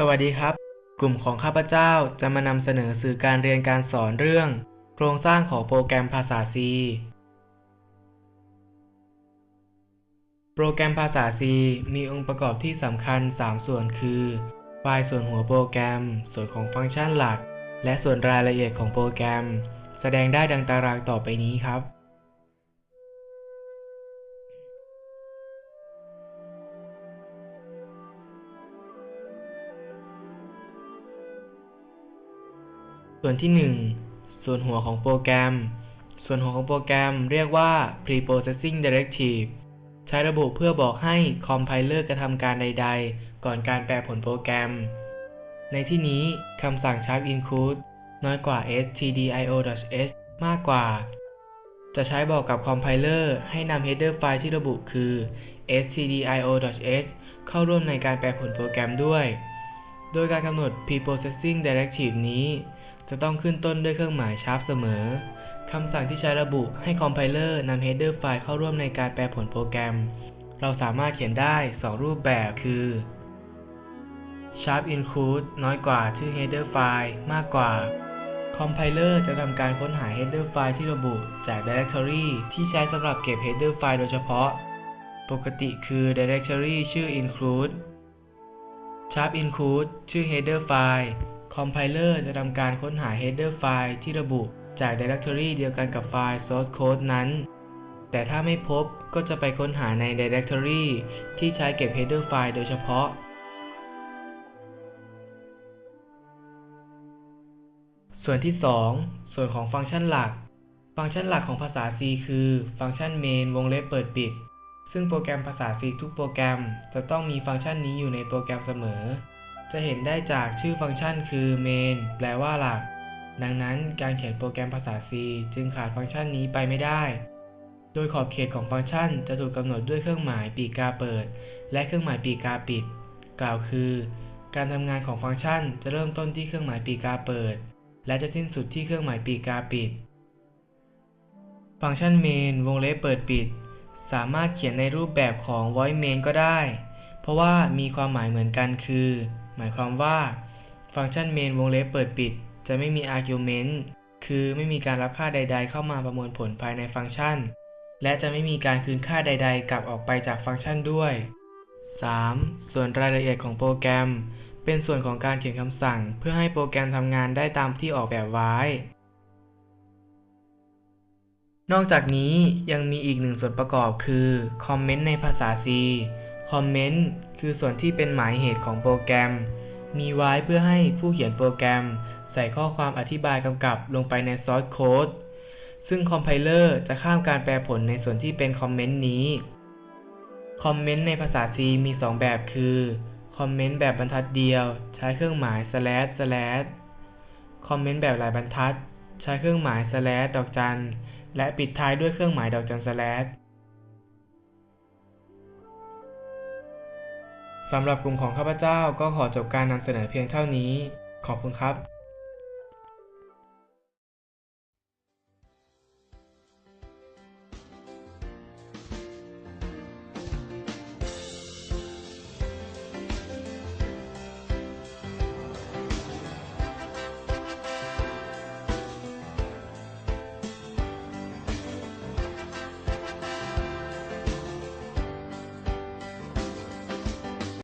สวัสดีครับ กลุ่มของข้าพเจ้าจะมานำเสนอสื่อการเรียนการสอนเรื่อง โครงสร้างของโปรแกรมภาษา C โปรแกรมภาษา C มีองค์ประกอบที่สำคัญ 3 ส่วนคือ ไฟล์ส่วนหัวโปรแกรม ส่วนของฟังก์ชันหลัก และส่วนรายละเอียดของโปรแกรม แสดงได้ดังตารางต่อไปนี้ครับ ส่วนที่ 1 ส่วนหัวของโปรแกรม ส่วนหัวของโปรแกรมเรียกว่า preprocessing directive ใช้ระบุเพื่อบอกให้คอมไพเลอร์กระทำการใด ๆ ก่อนการแปลผลโปรแกรม ในที่นี้คำสั่ง sharp include น้อยกว่า stdio.h มากกว่า จะใช้บอกกับคอมไพเลอร์ให้นำ header ไฟล์ที่ระบุคือ stdio.h เข้าร่วมในการแปลผลโปรแกรมด้วย โดยการกำหนด preprocessing directive นี้ จะต้องขึ้นต้นด้วยเครื่องหมาย sharp เสมอ คำสั่งที่ใช้ระบุให้คอมไพเลอร์นำ header ไฟล์เข้าร่วมในการแปลผลโปรแกรม เราสามารถเขียนได้ 2 รูปแบบคือ sharp include น้อยกว่าชื่อ header ไฟล์มากกว่าคอมไพเลอร์จะทำการค้นหา header ไฟล์ที่ระบุจาก directory ที่ใช้สำหรับเก็บ header ไฟล์โดยเฉพาะ ปกติคือ directory ชื่อ include sharp include ชื่อ header ไฟล์ คอมไพเลอร์จะทำการค้นหา header ไฟล์ที่ระบุจาก directory เดียวกันกับไฟล์ source code นั้น แต่ถ้าไม่พบก็จะไปค้นหาใน directory ที่ใช้เก็บ header ไฟล์โดยเฉพาะ ส่วนที่ 2 ส่วนของฟังก์ชันหลัก ฟังก์ชันหลักของภาษา C คือ ฟังก์ชัน main วงเล็บเปิดปิด ซึ่งโปรแกรมภาษา C ทุกโปรแกรมจะต้องมีฟังก์ชันนี้อยู่ในโปรแกรมเสมอ จะเห็นได้จากชื่อฟังก์ชันคือ main แปลว่าหลัก ดังนั้นการเขียนโปรแกรมภาษา C จึงขาดฟังก์ชันนี้ไปไม่ได้ โดยขอบเขตของฟังก์ชันจะถูกกำหนดด้วยเครื่องหมายปีกกาเปิด และเครื่องหมายปีกกาปิด กล่าวคือ การทำงานของฟังก์ชันจะเริ่มต้นที่เครื่องหมายปีกกาเปิด และจะสิ้นสุดที่เครื่องหมายปีกกาปิด ฟังก์ชัน main วงเล็บเปิดปิด สามารถเขียนในรูปแบบของ void main ก็ได้ เพราะว่ามีความหมายเหมือนกันคือ หมายความว่า ฟังก์ชัน main วงเล็บเปิดปิด จะไม่มี argument คือไม่มีการรับค่าใด ๆ เข้ามาประมวลผลภายในฟังก์ชัน และจะไม่มีการคืนค่าใด ๆ กลับออกไปจากฟังก์ชันด้วย 3. ส่วนรายละเอียดของโปรแกรม เป็นส่วนของการเขียนคำสั่ง เพื่อให้โปรแกรมทำงานได้ตามที่ออกแบบไว้ นอกจากนี้ยังมีอีกหนึ่งส่วนประกอบคือ คอมเมนต์ในภาษา C คอมเมนต์คือส่วนที่เป็นหมายเหตุของโปรแกรม มีไว้เพื่อให้ผู้เขียนโปรแกรม ใส่ข้อความอธิบายกำกับลงไปในซอสโค้ดซึ่งคอมไพเลอร์จะข้ามการแปลผลในส่วนที่เป็นคอมเมนต์นี้ คอมเมนต์ในภาษา C มี 2 แบบคือ คอมเมนต์แบบบรรทัดเดียว ใช้เครื่องหมาย slash slash คอมเมนต์แบบหลายบรรทัด ใช้เครื่องหมาย slash ดอกจัน และปิดท้ายด้วยเครื่องหมายดอกจัน slash สำหรับกลุ่มของข้าพเจ้าก็ขอจบการนำเสนอเพียงเท่านี้ ขอบคุณครับ